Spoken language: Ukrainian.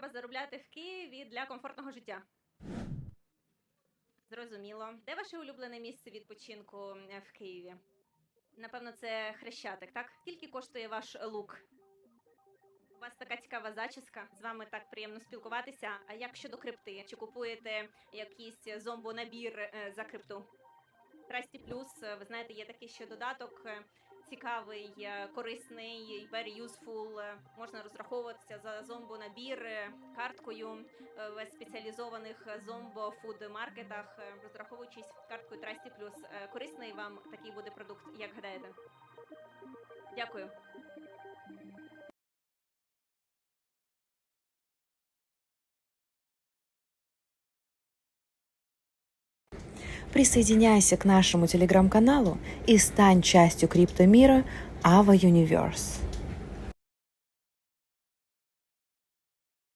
треба заробляти в Києві для комфортного життя. Зрозуміло. Де ваше улюблене місце відпочинку е, в Києві? Напевно, це хрещатик, так? Скільки коштує ваш лук? У вас така цікава зачіска. З вами так приємно спілкуватися. А як щодо крипти? Чи купуєте якийсь зомбонабір е, за крипту? Трасті плюс, е, ви знаєте, є такий ще додаток. Цікавий, е, корисний, very useful. е, Можна розраховуватися за зомбонабір е, карткою в спеціалізованих зомбо фуд маркетах, е, розраховуючись карткою Трасті Плюс. Корисний вам такий буде продукт, як гадаєте? Дякую. Присоединяйся к нашему телеграм-каналу и стань частью криптомира Ava Universe.